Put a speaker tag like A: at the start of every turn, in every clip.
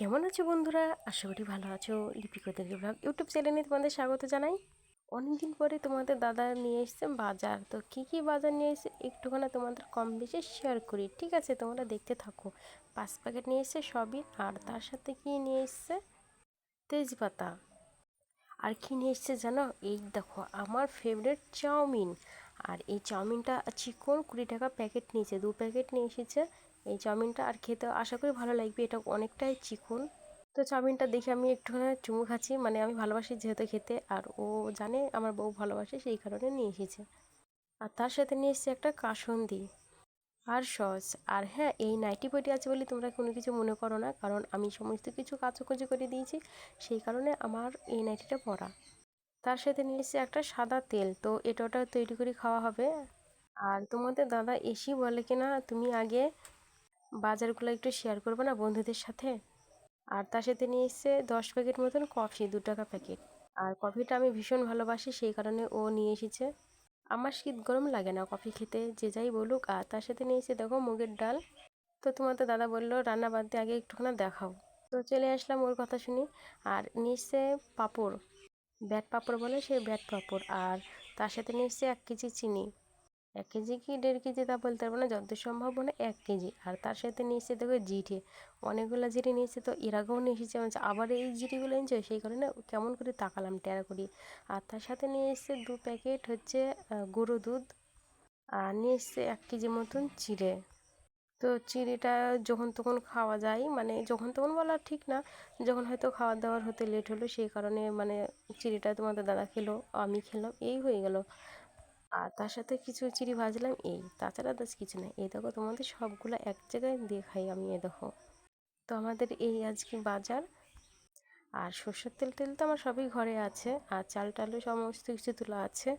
A: কেমন আছো বন্ধুরা? আশা করি ভালো আছো। লিপিকদের ব্লগ ইউটিউব চ্যানেলে তোমাদের স্বাগত জানাই। অনেকদিন পরে তোমাদের দাদা নিয়ে এসছে বাজার। তো কি কি বাজার নিয়ে এসে একটুখানি তোমাদের কম বেশি শেয়ার করি। ঠিক আছে, তোমরা দেখতে থাকো। পাঁচ প্যাকেট নিয়ে এসছে সবই। আর তার সাথে কি নিয়ে এসছে? তেজপাতা। আর কি নিয়ে এসছে জানো? এই দেখো, আমার ফেভারিট চাউমিন। আর এই চাউমিনটা চিকন কুড়ি টাকা প্যাকেট নিয়েছে। দু প্যাকেট নিয়ে এসেছে এই চাউমিনটা আর খেতে আশা করি ভালো লাগবে, এটা অনেকটাই চিকন। তো চাউমিনটা দেখে আমি একটুখানি চুমু খাচ্ছি মানে আমি ভালোবাসি যেহেতু খেতে, আর ও জানে আমার বউ ভালোবাসে, সেই কারণে নিয়ে এসেছে। আর তার সাথে নিয়ে এসেছে একটা কাসন্দি আর সস। আর হ্যাঁ এই নাইটি বইটি আছে বলে তোমরা কোনো কিছু মনে করো না, কারণ আমি সমস্ত কিছু কাচাকুচি করে দিয়েছি, সেই কারণে আমার এই নাইটিটা পরা। তার সাথে নিয়ে এসেছে একটা সাদা তেল, তো এটা ওটা তৈরি করে খাওয়া হবে। আর তোমাদের দাদা এসি বলে কিনা, তুমি আগে বাজারগুলো একটু শেয়ার করব না বন্ধুদের সাথে? আর তার সাথে নিয়ে এসছে দশ প্যাকেট মতন কফি দু টাকা প্যাকেট আর কফিটা আমি ভীষণ ভালোবাসি, সেই কারণে ও নিয়ে এসেছে। আমার শীত গরম লাগে না কফি খেতে, যে যাই বলুক। আর তার সাথে নিয়ে এসে দেখো মুগের ডাল। তো তোমাদের দাদা বলল, রান্না বাদ দিয়ে আগে একটুখানি দেখাও। তো চলে আসলাম ওর কথা শুনি। আর নিয়ে পাঁপড়। ব্যাট পাঁপড় বলে সেই ব্যাট পাঁপড়। আর তার সাথে নিয়ে এক কেজি চিনি। এক কেজি কি দেড় কেজি তা বলতে পারব না, যত সম্ভব মানে এক কেজি। আর তার সাথে নিয়ে এসেছে দেখো জিঠে। অনেকগুলো জিরে নিয়ে এসেছে তো এর আগেও নিয়ে এসেছে আবার এই জিরিগুলো এনেছে, সেই কারণে কেমন করে তাকালাম টেরা করি। আর তার সাথে নিয়ে এসেছে দু প্যাকেট হচ্ছে গরু দুধ। আর নিয়ে এসেছে এক কেজি মতন চিড়ে। তো চিড়েটা যখন তখন খাওয়া যায় মানে যখন তখন বলা ঠিক না, যখন হয়তো খাওয়ার দাওয়ার হতে লেট হলো, সেই কারণে মানে চিড়েটা তোমাদের দাদা খেলো, আমি খেলাম, এই হয়ে গেল। আর তার সাথে কিছু চিড়ি ভাজলাম, এই তাছাড়া দাস কিছু না এই দেখো তোমাদের সবগুলো এক জায়গায় দিয়ে খাই আমি এ দেখো। তো আমাদের এই আজকে বাজার। আর সর্ষের তেল টেল তো আমার সবই ঘরে আছে। আর চাল টালও সমস্ত কিছু তোলা আছে।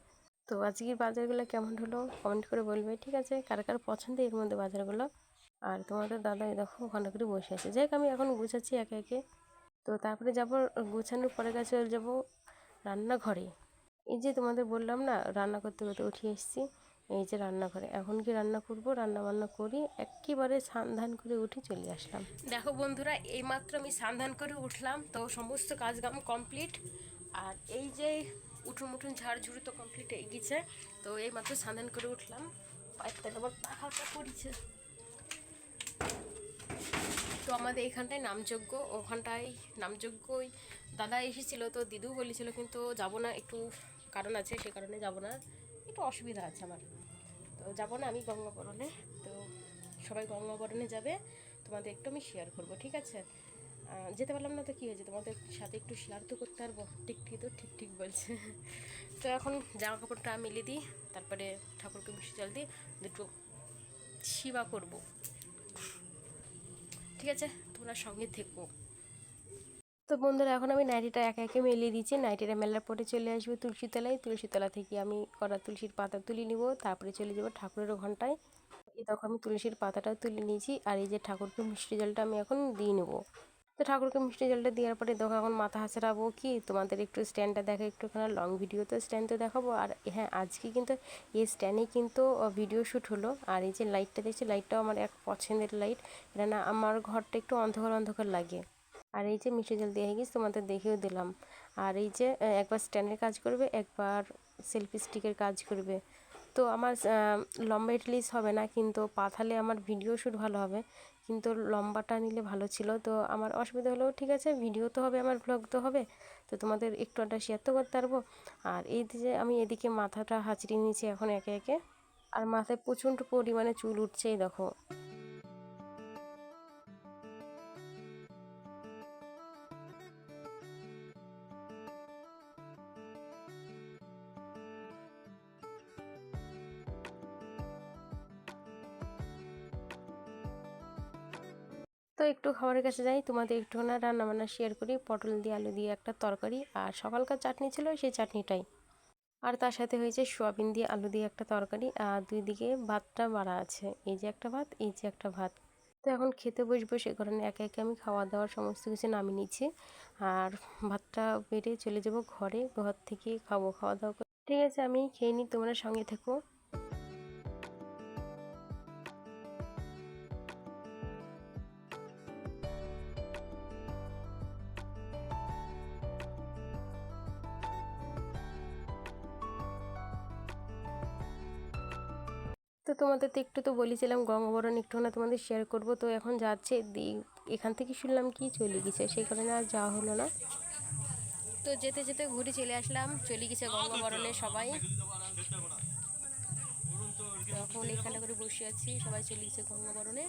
A: তো আজকের বাজারগুলো কেমন হলো কমেন্ট করে বলবে, ঠিক আছে? কার কার পছন্দ এর মধ্যে বাজারগুলো? আর তোমাদের দাদা দেখো ওখানে করে বসে আছে। যাই আমি এখন গুছাচ্ছি একে একে। তো তারপরে যাব, গুছানোর পরে কাছে চলে যাব রান্নাঘরে। এই যে তোমাদের বললাম না, রান্না করতে করতে উঠে এসেছি। এই যে রান্নাঘরে। এখন কি রান্না করব? রান্না বান্না করি, একেবারে সান্ধান করে উঠে চলে আসলাম। দেখো বন্ধুরা, এইমাত্র আমি সান্ধান করে উঠলাম, তো সমস্ত কাজকাম কমপ্লিট আর এই যে উঠুন উঠুন ঝাড়ঝুড়ি তো কমপ্লিট গেছে, তো এইমাত্র সান্ধান করে উঠলাম। পড়েছে। তো আমাদের এখানটায় নামযজ্ঞ, ওখানটায় নামযজ্ঞই দাদা এসেছিল, তো দিদু বলেছিল কিন্তু যাব না, একটু কারণ আছে, সে কারণে যাব না। একটু অসুবিধা আছে আমার। তো যাব না আমি গঙ্গাবরণে তো সবাই গঙ্গাবরণে যাবে। তোমাদের একটু আমি শেয়ার করব, ঠিক আছে? যেতে পারলাম না তো কী হয়েছে? তোমাদের সাথে একটু শেয়ার তো করতে পারব। ঠিক ঠিক তো, ঠিক ঠিক বলছে। তো এখন জামা কাপড়টা মেলে দিই, তারপরে ঠাকুরকে মিষ্টি জল দিই, দুটো সেবা করব। ঠিক আছে? তোমরা সঙ্গে থেকো। তো বন্ধুরা, এখন আমি নাইটিটা একা একে মেলিয়ে দিচ্ছি। নাইটিটা মেলার পরে চলে আসব তুলসীতলায়। তুলসীতলা থেকে আমি কড়া তুলসীর পাতা তুলে নিব। তারপরে চলে যাব ঠাকুরের ঘন্টায়। এই দেখো, আমি তুলসীর পাতাটাও তুলে নিয়েছি আর এই যে ঠাকুরকে মিষ্টি জলটা আমি এখন দিয়ে নেব। তো ঠাকুরকে মিষ্টি জলটা দেওয়ার পরে দেখো, এখন মাথা হাসড়াবো কি? তোমাদের একটু স্ট্যান্ডটা দেখো, একটুখানি লং ভিডিও তো স্ট্যান্ড তো দেখাবো। আর হ্যাঁ আজকে কিন্তু এই স্ট্যান্ডে কিন্তু ভিডিও শ্যুট হলো। আর এই যে লাইটটা দেখছি লাইটটাও আমার এক পছন্দের লাইট এটা না আমার ঘরটা একটু অন্ধকার অন্ধকার লাগে। আর এই যে মিষ্টি জল দিয়ে গেছি, তোমাদের দেখেও দিলাম। আর এই যে একবার স্ট্যান্ডের কাজ করবে, একবার সেলফি স্টিকের কাজ করবে। তো আমার লম্বা রিলিজ হবে না, কিন্তু পাথালে আমার ভিডিও শ্যুট ভালো হবে। কিন্তু লম্বাটা নিলে ভালো ছিল। তো আমার অসুবিধা হলেও ঠিক আছে ভিডিও তো হবে, আমার ভ্লগ তো হবে। তো তোমাদের একটু একটা শেয়ার তো করতে পারব। আর এই যে, আমি এদিকে মাথাটা হাঁচড়িয়ে নিয়েছি এখন একে একে। আর মাথায় প্রচণ্ড পরিমাণে চুল উঠছেই, দেখো। তো একটু খাবারের কাছে যাই। তোমাদের একটু না রান্না বান্না শেয়ার করি। পটল দিয়ে, আলু দিয়ে একটা তরকারি আর সকালকার চাটনি ছিল সেই চাটনিটাই। আর তার সাথে হয়েছে সোয়াবিন দিয়ে, আলু দিয়ে একটা তরকারি। আর দুই দিকে ভাতটা বাড়া আছে। এই যে একটা ভাত, এই যে একটা ভাত। তো এখন খেতে বসবো সে কারণে একে একে আমি খাওয়া দাওয়ার সমস্ত কিছু নামিয়ে নিচ্ছি। আর ভাতটা বেড়ে চলে যাব ঘরে। ঘর থেকে খাব, খাওয়া দাওয়া করে। ঠিক আছে, আমি খেয়ে নিই। তোমরা সঙ্গে থেকো। তোমাদের তো একটু তো বলেছিলাম, গঙ্গাবরণ একটু না তোমাদের শেয়ার করব। তো এখন যাচ্ছে এখান থেকে শুনলাম কি চলে গেছে, সেই কারণে আর যাওয়া হলো না। তো যেতে যেতে ঘুরে চলে আসলাম, চলে গেছে গঙ্গাবরণে সবাই। এখন এখানে করে বসে আছি, সবাই চলে গেছে গঙ্গাবরণে।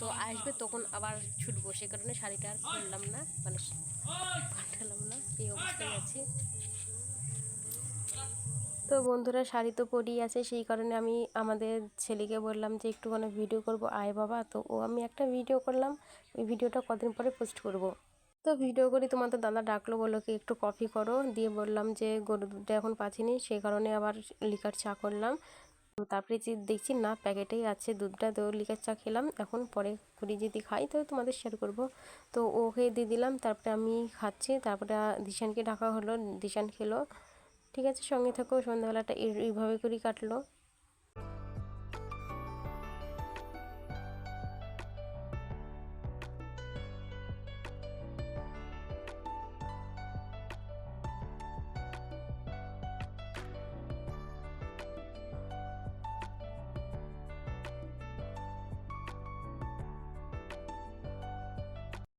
A: তো আসবে তখন আবার ছুটবো, সে কারণে শাড়িটা আর খুললাম না মানে পাঠালাম না, এই অবস্থায় আছি। তো বন্ধুরা শাড়ি তো পরেই আছে, সেই কারণে আমি আমাদের ছেলেকে বললাম যে একটুখানি ভিডিও করব। আয় বাবা, তো ও আমি একটা ভিডিও করলাম, ওই ভিডিওটা কদিন পরে পোস্ট করব। তো ভিডিও করি তোমাদের দাদা ডাকলো, বলল কি একটু কফি করো। দিয়ে বললাম যে গরু দুধটা এখন পাচ্ছিনি, সেই কারণে আবার লিকার চা করলাম। তারপরে যে দেখছি, না, প্যাকেটেই আছে দুধটা, তো লিকার চা খেলাম। এখন পরে করি যদি খাই, তো তোমাদের শেয়ার করব। তো ওকে দিয়ে দিলাম, তারপরে আমি খাচ্ছি। তারপরে দিশানকে ডাকা হলো, দিশান খেলো। ঠিক আছে সঙ্গে থাকো সন্ধ্যাবেলাটা এই- এইভাবে করেই কাটলো।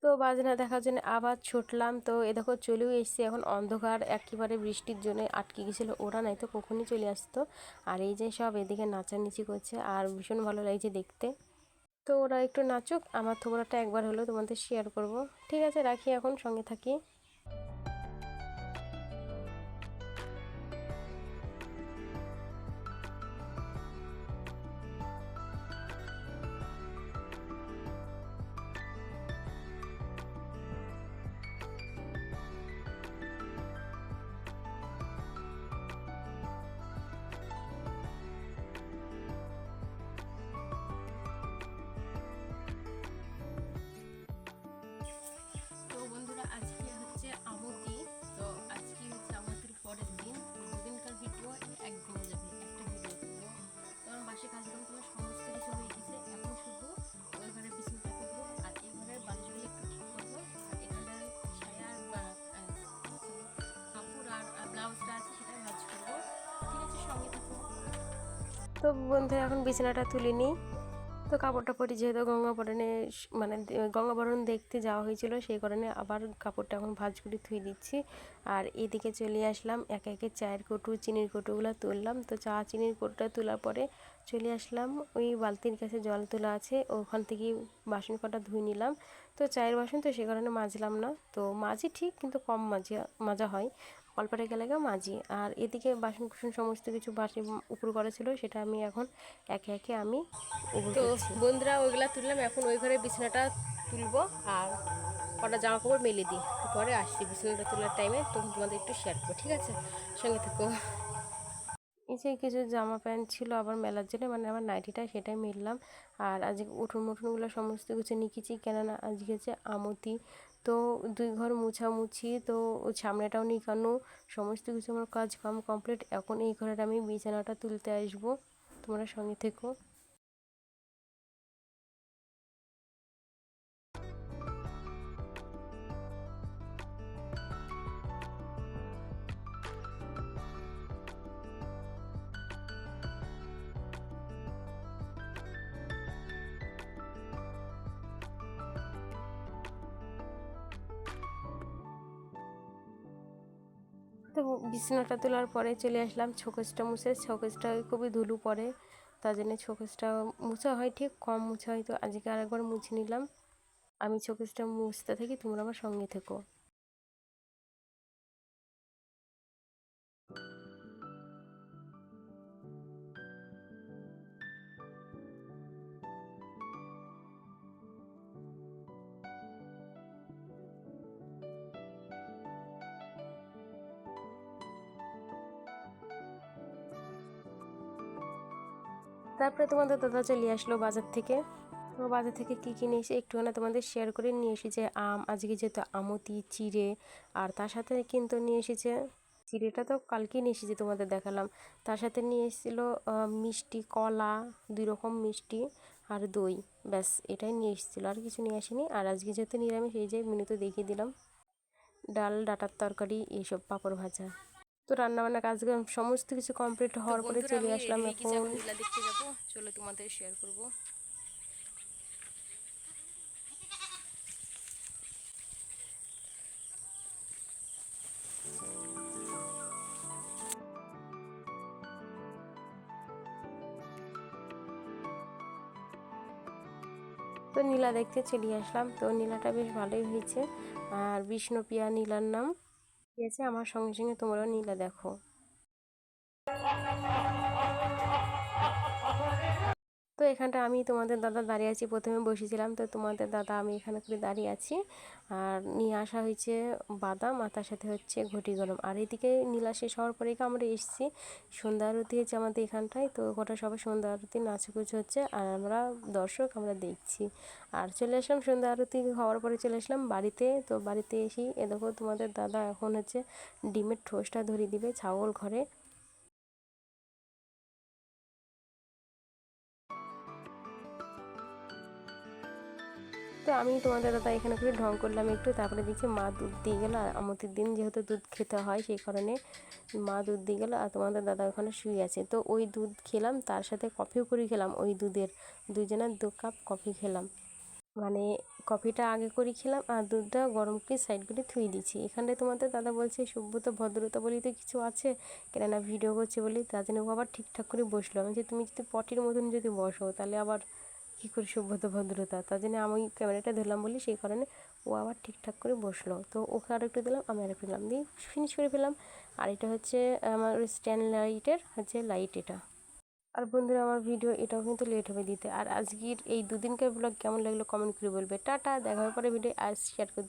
A: তো বাজনা দেখার জন্য আবার ছুটলাম। তো এ দেখো চলেও এসছে। এখন অন্ধকার, একেবারে বৃষ্টির জন্য আটকে গেছিল ওরা নাই তো কখনই চলে আসতো। আর এই যে সব এদিকে নাচানিচি করছে, আর ভীষণ ভালো লাগছে দেখতে। তো ওরা একটু নাচুক, আমার থোবরাটা একবার হলেও তোমাদের শেয়ার করব। ঠিক আছে, রাখি এখন, সঙ্গে থাকি। আজকে হচ্ছে আমতি, তো আজকে হচ্ছে আমতির পরের দিন দুদিনকার ভিডিও একদিনে যাবে, একটা ভিডিও করব। তোমার সমস্ত কিছু হয়ে গেছে, এখন শুধু ওই ঘরে বিছানাটা করব, আর এই ঘরের একটু ঠিক করব। কাপড় আর ব্লাউজটা আছে, সেটা ভাজ করব। ঠিক আছে, সঙ্গে তো বন্ধুরা, এখন বিছানাটা তুলে তো কাপড়টা পরি যেহেতু গঙ্গাবরণে মানে গঙ্গাবরণ দেখতে যাওয়া হয়েছিল, সেই কারণে আবার কাপড়টা এখন ভাঁজ করে ধুয়ে দিচ্ছি। আর এদিকে চলে আসলাম, একে একে চায়ের কটু, চিনির কটুগুলো তুললাম। তো চা, চিনির কটুটা তোলার পরে চলে আসলাম, ওই বালতির কাছে জল তোলা আছে, ওখান থেকে বাসন কটা ধুয়ে নিলাম। তো চায়ের বাসন তো সে কারণে মাজলাম না। তো মাজি ঠিক, কিন্তু কম মাজি মাজা হয়। অল্পটা গেলে মাজি। আর এদিকে বাসন কুসন সমস্ত কিছু বাসি উপর করা ছিল সেটা আমি এখন একে একে আমি তো বন্ধুরা ওইগুলা তুললাম। এখন ওই ঘরে বিছানাটা তুলবো আর কটা জামা কাপড় মেলে দিই। পরে আসছি বিছানাটা তোলার টাইমে তখন তোমাদের একটু শেয়ার করব ঠিক আছে? সঙ্গে থাকো। এই যে কিছু জামা প্যান্ট ছিল আবার মেলার জন্য মানে আমার নাইটিটা সেটাই মেললাম। আর আজকে উঠুন মুঠুনগুলো সমস্ত কিছু নিকেছি কেননা আজকে হচ্ছে আমতি। তো দুই ঘর মুছামুছি, তো সামনেটাও নিকানো, সমস্ত কিছু আমার কাজ কাম কমপ্লিট এখন এই ঘরের আমি বিছানাটা তুলতে আসব। তোমরা সঙ্গে থেকো। তো বিছানাটা তোলার পরে চলে আসলাম ছোকেজটা মুছে। ছোকেজটা খুবই ধুলো পড়ে, তার জন্য ছোকেজটা মুছা হয়, ঠিক কম মুছা হয়। তো আজকে আরেকবার মুছে নিলাম। আমি ছোকেজটা মুছতে থাকি, তোমরা আমার সঙ্গে থেকো। তারপরে তোমাদের দাদা চলে আসলো বাজার থেকে। তো বাজার থেকে কী কী নিয়ে এসে একটুখানি তোমাদের শেয়ার করে নিয়ে এসেছে। আম, আজকে যেহেতু আমতি, চিড়ে, আর তার সাথে কিন্তু নিয়ে এসেছে, চিড়েটা তো কালকেই নিয়ে এসেছি তোমাদের দেখালাম। তার সাথে নিয়ে এসেছিল মিষ্টি, কলা, দুই রকম মিষ্টি আর দই। ব্যাস, এটাই নিয়ে এসেছিল, আর কিছু নিয়ে আসেনি। আর আজকে যেহেতু নিরামিষ, এই যে মেনুতে দেখিয়ে দিলাম। ডাল, ডাটার তরকারি, এইসব পাঁপড় ভাজা। তো রান্নাবান্না কাজ সমস্ত কিছু কমপ্লিট হওয়ার পরে চলে আসলাম এখন।
B: দেখতে যাব চলো তোমাদের শেয়ার করব।
A: তো নীলা দেখতে চলে আসলাম তো নীলাটা বেশ ভালোই হয়েছে। আর বিষ্ণুপ্রিয়া নীলার নাম। ঠিক আছে আমার সঙ্গে সঙ্গে তোমরাও নীলা দেখো। তো এখানটা আমি তোমাদের দাদা দাঁড়িয়ে আছি, প্রথমে বসেছিলাম। তো তোমাদের দাদা, আমি এখানে করে দাঁড়িয়ে আছি। আর নিয়ে আসা হয়েছে বাদাম, আর তার সাথে হচ্ছে ঘটি গরম। আর এদিকে নীলা শেষ হওয়ার পরেই আমরা এসেছি? সন্ধ্যা আরতি হচ্ছে আমাদের এখানটায়। তো গোটা সবাই সন্ধ্যা আরতি, নাচকুচ হচ্ছে, আর আমরা দর্শক, আমরা দেখছি। আর চলে আসলাম সন্ধ্যা আরতি হওয়ার পরে চলে আসলাম বাড়িতে। তো বাড়িতে এসেই, এ দেখো তোমাদের দাদা এখন হচ্ছে ডিমের ঠোসটা ধরিয়ে দিবে ছাগল ঘরে। তো আমি তোমাদের দাদা এখানে করে ঢং করলাম একটু, তারপরে দেখছি মা দুধ দিয়ে গেল, আর আমতির দিন যেহেতু দুধ খেতে হয় সেই কারণে মা দুধ দিয়ে গেল, আর তোমাদের দাদা ওখানে শুয়ে আছে। তো ওই দুধ খেলাম, তার সাথে কফিও করে খেলাম, ওই দুধের দুজনের দু কাপ কফি খেলাম। মানে কফিটা আগে করে খেলাম, আর দুধটা গরম করে সাইড করে থুয়ে দিচ্ছি এখানে তোমাদের দাদা বলছে, সভ্যতা, ভদ্রতা বলি তো কিছু আছে, কেননা ভিডিও করছে বলি তার জন্য আবার ঠিকঠাক করে বসল। আমি যে তুমি যদি পটির মতন যদি বসো, তাহলে আবার কী করে সভ্যতা ভদ্রতা? তার জন্য আমি ক্যামেরাটা ধরলাম বলি সেই কারণে ও আবার ঠিকঠাক করে বসল। তো ওকে আর একটু দিলাম, আমি আর একটু দিলাম। দিয়ে ফিনিশ করে ফেলাম আর এটা হচ্ছে আমার স্ট্যান্ড লাইটের হচ্ছে লাইট এটা। আর বন্ধুরা, আমার ভিডিও এটাও কিন্তু লেট হবে দিতে। আর আজকের এই দুদিনকার ব্লগ কেমন লাগল কমেন্ট করে বলবে। টাটা দেখার পরে ভিডিও আর শেয়ার করে